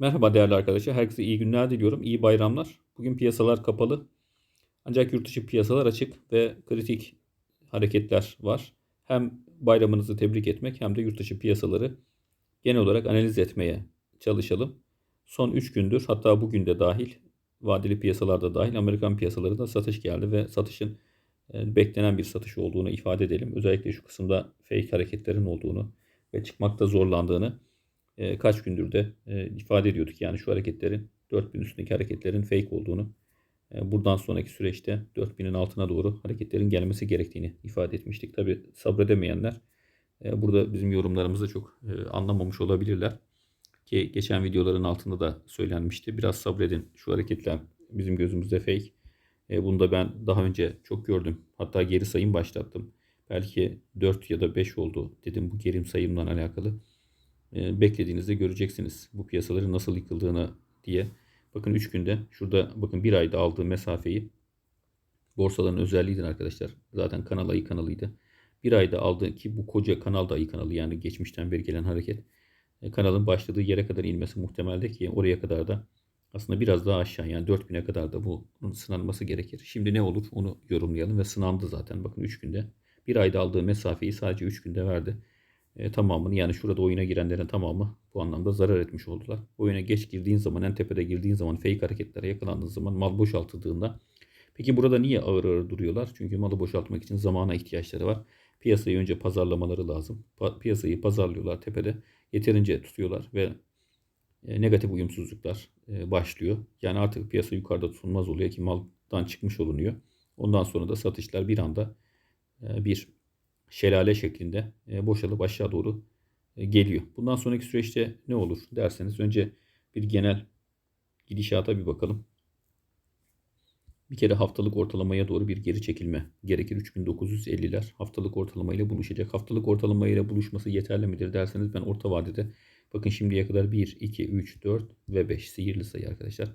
Merhaba değerli arkadaşlar. Herkese iyi günler diliyorum. İyi bayramlar. Bugün piyasalar kapalı. Ancak yurt dışı piyasalar açık ve kritik hareketler var. Hem bayramınızı tebrik etmek hem de yurt dışı piyasaları genel olarak analiz etmeye çalışalım. Son 3 gündür hatta bugün de dahil vadeli piyasalarda dahil Amerikan piyasalarında satış geldi ve satışın e, beklenen bir satış olduğunu ifade edelim. Özellikle şu kısımda fake hareketlerin olduğunu ve çıkmakta zorlandığını e, kaç gündür de e, ifade ediyorduk. Yani şu hareketlerin 4000 üstündeki hareketlerin fake olduğunu e, buradan sonraki süreçte 4000'in altına doğru hareketlerin gelmesi gerektiğini ifade etmiştik. Tabi sabredemeyenler e, burada bizim yorumlarımızı çok e, anlamamış olabilirler. Ki geçen videoların altında da söylenmişti. Biraz sabredin şu hareketler bizim gözümüzde fake. E, bunu da ben daha önce çok gördüm. Hatta geri sayım başlattım. Belki 4 ya da 5 oldu dedim bu geri sayımdan alakalı. E, beklediğinizde göreceksiniz bu piyasaların nasıl yıkıldığını diye. Bakın 3 günde şurada bakın bir ayda aldığı mesafeyi borsaların özelliğidir arkadaşlar. Zaten kanal ayı kanalıydı. Bir ayda aldığı ki bu koca kanal da ayı kanalı yani geçmişten beri gelen hareket. E, kanalın başladığı yere kadar inmesi muhtemeldi ki oraya kadar da aslında biraz daha aşağı yani 4000'e kadar da bunun sınanması gerekir. Şimdi ne olur onu yorumlayalım ve sınandı zaten. Bakın 3 günde. Bir ayda aldığı mesafeyi sadece 3 günde verdi e, tamamını yani şurada oyuna girenlerin tamamı bu anlamda zarar etmiş oldular. Oyuna geç girdiğin zaman en tepede girdiğin zaman fake hareketlere yakalandığın zaman mal boşaltıldığında peki burada niye ağır ağır duruyorlar? Çünkü malı boşaltmak için zamana ihtiyaçları var. Piyasayı önce pazarlamaları lazım. Pa- piyasayı pazarlıyorlar tepede. Yeterince tutuyorlar ve e, negatif uyumsuzluklar e, başlıyor. Yani artık piyasa yukarıda tutulmaz oluyor ki maldan çıkmış olunuyor. Ondan sonra da satışlar bir anda e, bir şelale şeklinde e, boşalıp aşağı doğru e, geliyor. Bundan sonraki süreçte ne olur derseniz önce bir genel gidişata bir bakalım. Bir kere haftalık ortalamaya doğru bir geri çekilme gerekir. 3950'ler haftalık ortalama ile buluşacak. Haftalık ortalama ile buluşması yeterli midir derseniz ben orta vadede bakın şimdiye kadar 1, 2, 3, 4 ve 5 sihirli sayı arkadaşlar.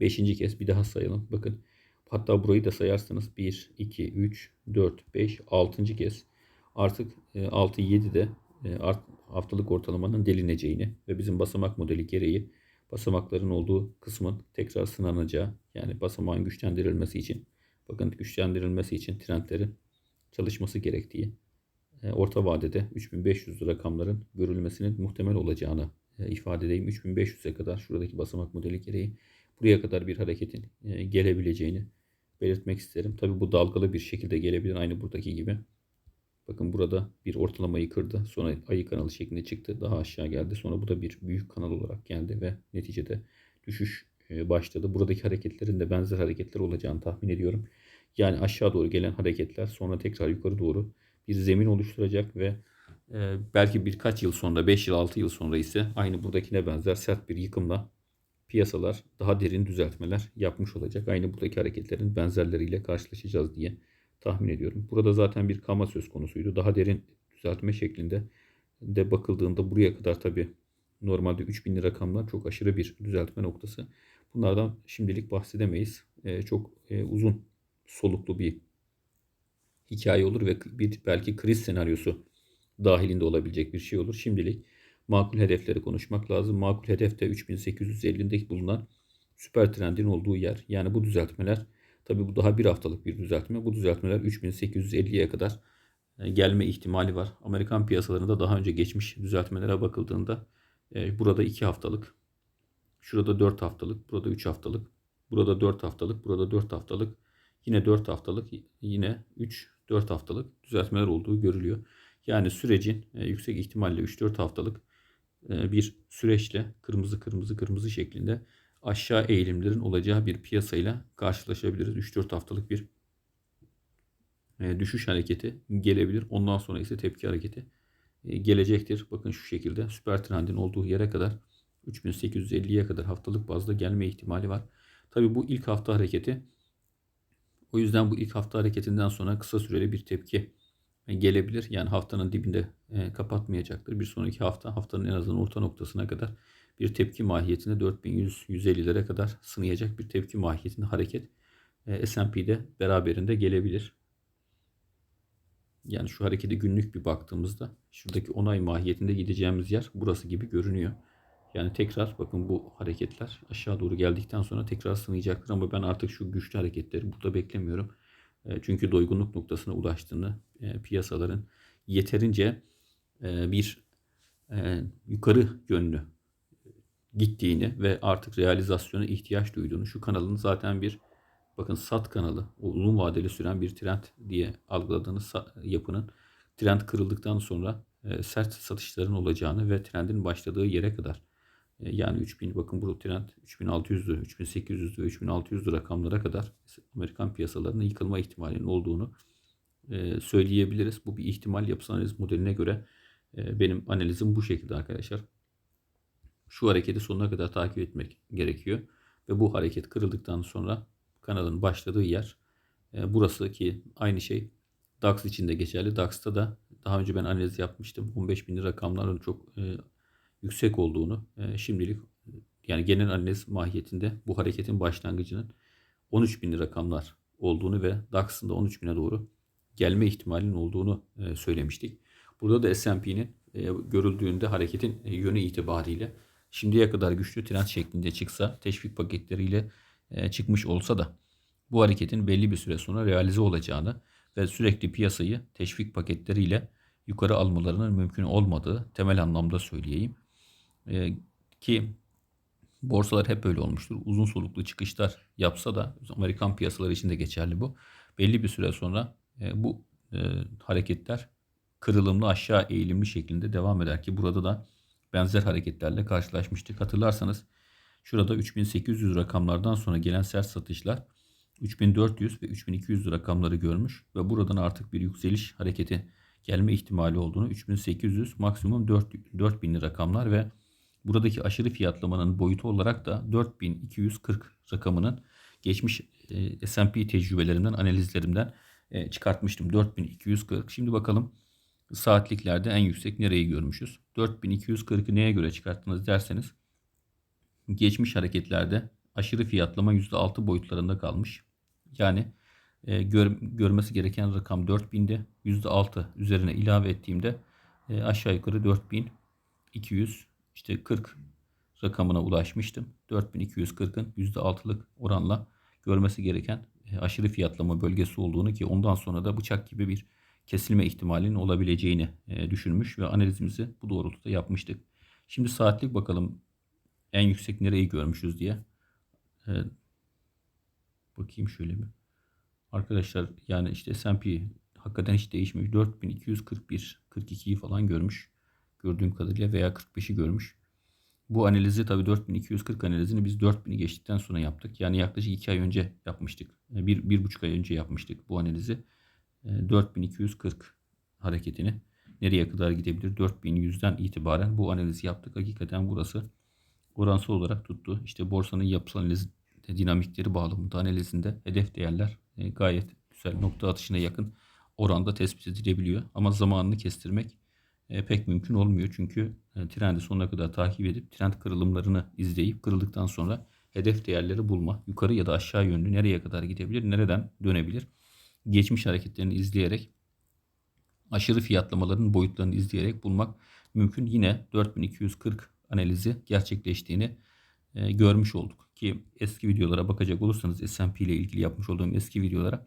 Beşinci kez bir daha sayalım. Bakın hatta burayı da sayarsanız 1, 2, 3, 4, 5, 6. kez artık 6-7'de e, haftalık ortalamanın delineceğini ve bizim basamak modeli gereği basamakların olduğu kısmın tekrar sınanacağı yani basamağın güçlendirilmesi için bakın güçlendirilmesi için trendlerin çalışması gerektiği e, orta vadede 3500 rakamların görülmesinin muhtemel olacağını e, ifade edeyim. 3500'e kadar şuradaki basamak modeli gereği buraya kadar bir hareketin gelebileceğini belirtmek isterim. Tabi bu dalgalı bir şekilde gelebilir aynı buradaki gibi. Bakın burada bir ortalamayı kırdı. Sonra ayı kanalı şeklinde çıktı. Daha aşağı geldi. Sonra bu da bir büyük kanal olarak geldi ve neticede düşüş e, başladı. Buradaki hareketlerin de benzer hareketler olacağını tahmin ediyorum. Yani aşağı doğru gelen hareketler sonra tekrar yukarı doğru bir zemin oluşturacak ve e, belki birkaç yıl sonra 5 yıl 6 yıl sonra ise aynı buradakine benzer sert bir yıkımla piyasalar daha derin düzeltmeler yapmış olacak. Aynı buradaki hareketlerin benzerleriyle karşılaşacağız diye tahmin ediyorum. Burada zaten bir kama söz konusuydu. Daha derin düzeltme şeklinde de bakıldığında buraya kadar tabi normalde 3000 rakamlar çok aşırı bir düzeltme noktası. Bunlardan şimdilik bahsedemeyiz. E, çok e, uzun soluklu bir hikaye olur ve bir belki kriz senaryosu dahilinde olabilecek bir şey olur. Şimdilik makul hedefleri konuşmak lazım. Makul hedef de 3850'deki bulunan süper trendin olduğu yer. Yani bu düzeltmeler Tabi bu daha bir haftalık bir düzeltme. Bu düzeltmeler 3850'ye kadar e, gelme ihtimali var. Amerikan piyasalarında daha önce geçmiş düzeltmelere bakıldığında e, burada 2 haftalık, şurada 4 haftalık, burada 3 haftalık, burada 4 haftalık, burada 4 haftalık, yine 4 haftalık, yine 3 4 haftalık düzeltmeler olduğu görülüyor. Yani sürecin e, yüksek ihtimalle 3-4 haftalık bir süreçle kırmızı kırmızı kırmızı şeklinde aşağı eğilimlerin olacağı bir piyasayla karşılaşabiliriz. 3-4 haftalık bir e, düşüş hareketi gelebilir. Ondan sonra ise tepki hareketi e, gelecektir. Bakın şu şekilde süper trendin olduğu yere kadar 3850'ye kadar haftalık bazda gelme ihtimali var. Tabi bu ilk hafta hareketi. O yüzden bu ilk hafta hareketinden sonra kısa süreli bir tepki e, gelebilir. Yani haftanın dibinde kapatmayacaktır. Bir sonraki hafta haftanın en azından orta noktasına kadar bir tepki mahiyetinde 4100-150'lere kadar sınayacak bir tepki mahiyetinde hareket e, S&P'de beraberinde gelebilir. Yani şu harekete günlük bir baktığımızda şuradaki onay mahiyetinde gideceğimiz yer burası gibi görünüyor. Yani tekrar bakın bu hareketler aşağı doğru geldikten sonra tekrar sınayacaktır ama ben artık şu güçlü hareketleri burada beklemiyorum. E, Çünkü doygunluk noktasına ulaştığını e, piyasaların yeterince bir yukarı yönlü gittiğini ve artık realizasyona ihtiyaç duyduğunu şu kanalın zaten bir bakın sat kanalı uzun vadeli süren bir trend diye algıladığınız yapının trend kırıldıktan sonra e, sert satışların olacağını ve trendin başladığı yere kadar e, yani 3000 bakın bu trend 3600'lü, 3800'lü ve 3600'lü rakamlara kadar Amerikan piyasalarının yıkılma ihtimalinin olduğunu e, söyleyebiliriz. Bu bir ihtimal yapısal analiz modeline göre benim analizim bu şekilde arkadaşlar. Şu hareketi sonuna kadar takip etmek gerekiyor. Ve bu hareket kırıldıktan sonra kanalın başladığı yer e, burası ki aynı şey DAX için de geçerli. DAX'ta da daha önce ben analiz yapmıştım. 15 bin rakamların çok e, yüksek olduğunu e, şimdilik yani genel analiz mahiyetinde bu hareketin başlangıcının 13 bin rakamlar olduğunu ve DAX'ın da 13 bine doğru gelme ihtimalinin olduğunu e, söylemiştik. Burada da S&P'nin e, görüldüğünde hareketin e, yönü itibariyle şimdiye kadar güçlü trend şeklinde çıksa, teşvik paketleriyle e, çıkmış olsa da bu hareketin belli bir süre sonra realize olacağını ve sürekli piyasayı teşvik paketleriyle yukarı almalarının mümkün olmadığı temel anlamda söyleyeyim. E, ki borsalar hep böyle olmuştur. Uzun soluklu çıkışlar yapsa da Amerikan piyasaları için de geçerli bu. Belli bir süre sonra e, bu hareketler kırılımlı aşağı eğilimli şeklinde devam eder ki burada da benzer hareketlerle karşılaşmıştık. Hatırlarsanız şurada 3800 rakamlardan sonra gelen sert satışlar 3400 ve 3200 rakamları görmüş ve buradan artık bir yükseliş hareketi gelme ihtimali olduğunu 3800 maksimum 4, 4000 rakamlar ve buradaki aşırı fiyatlamanın boyutu olarak da 4240 rakamının geçmiş e, S&P tecrübelerimden, analizlerimden e, çıkartmıştım. 4240. Şimdi bakalım saatliklerde en yüksek nereyi görmüşüz? 4240'ı neye göre çıkarttınız derseniz geçmiş hareketlerde aşırı fiyatlama %6 boyutlarında kalmış. Yani e, gör, görmesi gereken rakam 4000'de %6 üzerine ilave ettiğimde e, aşağı yukarı 4200 işte 40 rakamına ulaşmıştım. 4240'ın %6'lık oranla görmesi gereken e, aşırı fiyatlama bölgesi olduğunu ki ondan sonra da bıçak gibi bir kesilme ihtimalinin olabileceğini e, düşünmüş ve analizimizi bu doğrultuda yapmıştık. Şimdi saatlik bakalım en yüksek nereyi görmüşüz diye. E, bakayım şöyle bir. Arkadaşlar yani işte S&P hakikaten hiç değişmiş. 4241, 42'yi falan görmüş. Gördüğüm kadarıyla veya 45'i görmüş. Bu analizi tabii 4240 analizini biz 4000'i geçtikten sonra yaptık. Yani yaklaşık 2 ay önce yapmıştık. E, bir, bir buçuk ay önce yapmıştık bu analizi. 4240 hareketini nereye kadar gidebilir? 4100'den itibaren bu analizi yaptık. Hakikaten burası oransal olarak tuttu. İşte borsanın yapısal analiz dinamikleri bağlamında analizinde hedef değerler e, gayet güzel nokta atışına yakın oranda tespit edilebiliyor. Ama zamanını kestirmek e, pek mümkün olmuyor. Çünkü e, trendi sonuna kadar takip edip trend kırılımlarını izleyip kırıldıktan sonra hedef değerleri bulma, yukarı ya da aşağı yönlü nereye kadar gidebilir, nereden dönebilir? Geçmiş hareketlerini izleyerek aşırı fiyatlamaların boyutlarını izleyerek bulmak mümkün. Yine 4240 analizi gerçekleştiğini e, görmüş olduk. Ki eski videolara bakacak olursanız S&P ile ilgili yapmış olduğum eski videolara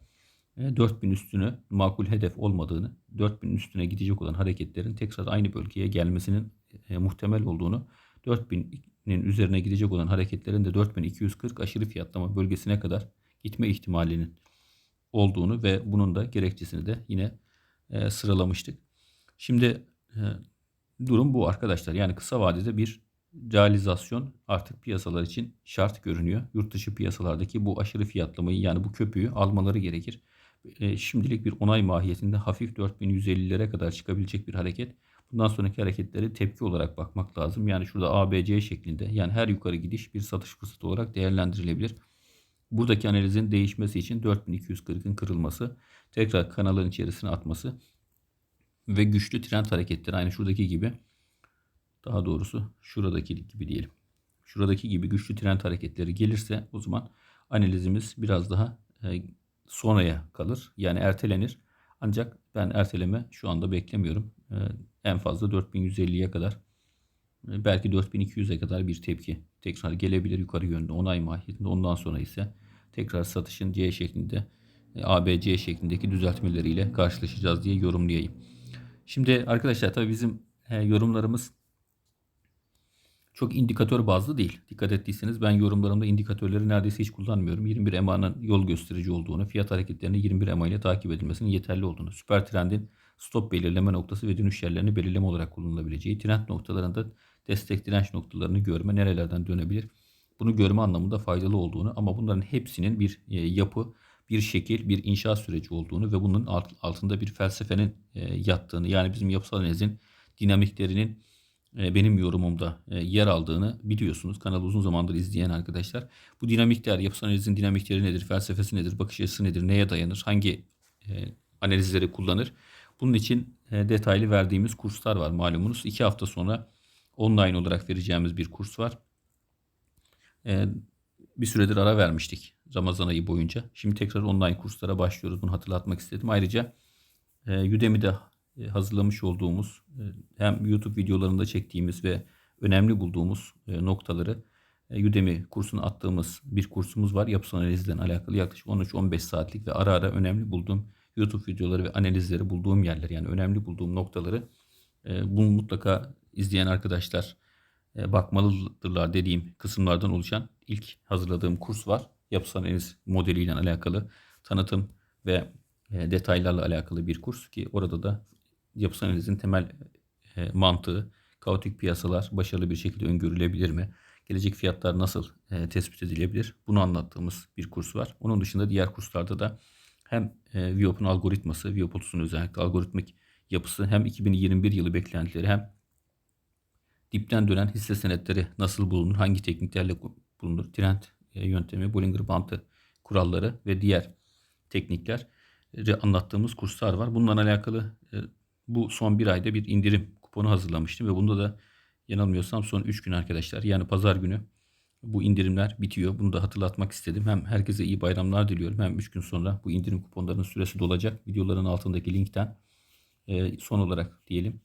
4000 üstünü makul hedef olmadığını, 4000 üstüne gidecek olan hareketlerin tekrar aynı bölgeye gelmesinin e, muhtemel olduğunu, 4000'in üzerine gidecek olan hareketlerin de 4240 aşırı fiyatlama bölgesine kadar gitme ihtimalinin olduğunu ve bunun da gerekçesini de yine e, sıralamıştık. Şimdi e, durum bu arkadaşlar. Yani kısa vadede bir realizasyon artık piyasalar için şart görünüyor. Yurt dışı piyasalardaki bu aşırı fiyatlamayı yani bu köpüğü almaları gerekir. E, şimdilik bir onay mahiyetinde hafif 4150'lere kadar çıkabilecek bir hareket. Bundan sonraki hareketleri tepki olarak bakmak lazım. Yani şurada ABC şeklinde yani her yukarı gidiş bir satış fırsatı olarak değerlendirilebilir. Buradaki analizin değişmesi için 4240'ın kırılması, tekrar kanalın içerisine atması ve güçlü trend hareketleri aynı şuradaki gibi daha doğrusu şuradaki gibi diyelim. Şuradaki gibi güçlü trend hareketleri gelirse o zaman analizimiz biraz daha e, sonraya kalır. Yani ertelenir. Ancak ben erteleme şu anda beklemiyorum. E, en fazla 4150'ye kadar belki 4200'e kadar bir tepki tekrar gelebilir yukarı yönde onay mahiyetinde. Ondan sonra ise tekrar satışın C şeklinde e, ABC şeklindeki düzeltmeleriyle karşılaşacağız diye yorumlayayım. Şimdi arkadaşlar tabii bizim e, yorumlarımız çok indikatör bazlı değil. Dikkat ettiyseniz ben yorumlarımda indikatörleri neredeyse hiç kullanmıyorum. 21 EMA'nın yol gösterici olduğunu, fiyat hareketlerini 21 EMA ile takip edilmesinin yeterli olduğunu, süper trendin stop belirleme noktası ve dönüş yerlerini belirleme olarak kullanılabileceği, trend noktalarında destek direnç noktalarını görme, nerelerden dönebilir bunu görme anlamında faydalı olduğunu ama bunların hepsinin bir e, yapı, bir şekil, bir inşaat süreci olduğunu ve bunun alt, altında bir felsefenin e, yattığını yani bizim yapısal analizin dinamiklerinin e, benim yorumumda yer aldığını biliyorsunuz. Kanalı uzun zamandır izleyen arkadaşlar. Bu dinamikler, yapısal analizin dinamikleri nedir, felsefesi nedir, bakış açısı nedir, neye dayanır, hangi analizleri kullanır? Bunun için detaylı verdiğimiz kurslar var malumunuz. İki hafta sonra online olarak vereceğimiz bir kurs var. E, bir süredir ara vermiştik Ramazan ayı boyunca. Şimdi tekrar online kurslara başlıyoruz. Bunu hatırlatmak istedim. Ayrıca e, Udemy'de e, hazırlamış olduğumuz e, hem YouTube videolarında çektiğimiz ve önemli bulduğumuz e, noktaları Udemy kursuna attığımız bir kursumuz var. Yapısal analizden alakalı yaklaşık 13-15 saatlik ve ara ara önemli bulduğum YouTube videoları ve analizleri bulduğum yerler yani önemli bulduğum noktaları bunu mutlaka izleyen arkadaşlar bakmalıdırlar dediğim kısımlardan oluşan ilk hazırladığım kurs var. Yapısal analiz modeliyle alakalı tanıtım ve detaylarla alakalı bir kurs ki orada da yapısal analizin temel e, mantığı, kaotik piyasalar başarılı bir şekilde öngörülebilir mi? Gelecek fiyatlar nasıl e, tespit edilebilir? Bunu anlattığımız bir kurs var. Onun dışında diğer kurslarda da hem e, Viop'un algoritması, Viop 30'un özellikle algoritmik yapısı hem 2021 yılı beklentileri hem dipten dönen hisse senetleri nasıl bulunur, hangi tekniklerle bulunur, trend e, yöntemi, Bollinger Bandı kuralları ve diğer teknikler anlattığımız kurslar var. Bununla alakalı e, bu son bir ayda bir indirim kuponu hazırlamıştım ve bunda da yanılmıyorsam son 3 gün arkadaşlar. Yani pazar günü bu indirimler bitiyor. Bunu da hatırlatmak istedim. Hem herkese iyi bayramlar diliyorum. Hem 3 gün sonra bu indirim kuponlarının süresi dolacak. Videoların altındaki linkten e, son olarak diyelim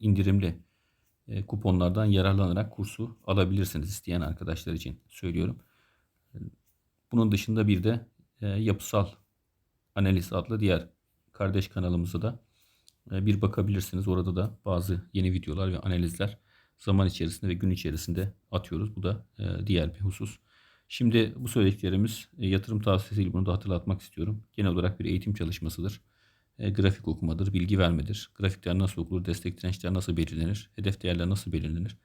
indirimli kuponlardan yararlanarak kursu alabilirsiniz isteyen arkadaşlar için söylüyorum. Bunun dışında bir de yapısal analiz adlı diğer kardeş kanalımıza da e, bir bakabilirsiniz. Orada da bazı yeni videolar ve analizler zaman içerisinde ve gün içerisinde atıyoruz. Bu da e, diğer bir husus. Şimdi bu söylediklerimiz e, yatırım tavsiyesiyle bunu da hatırlatmak istiyorum. Genel olarak bir eğitim çalışmasıdır. Grafik okumadır, bilgi vermedir. Grafikler nasıl okunur, destek dirençler nasıl belirlenir, hedef değerler nasıl belirlenir.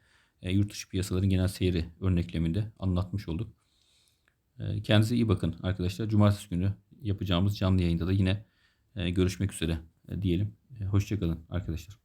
Yurt dışı piyasaların genel seyri örnekleminde anlatmış olduk. Kendinize iyi bakın arkadaşlar. Cumartesi günü yapacağımız canlı yayında da yine görüşmek üzere diyelim. Hoşçakalın arkadaşlar.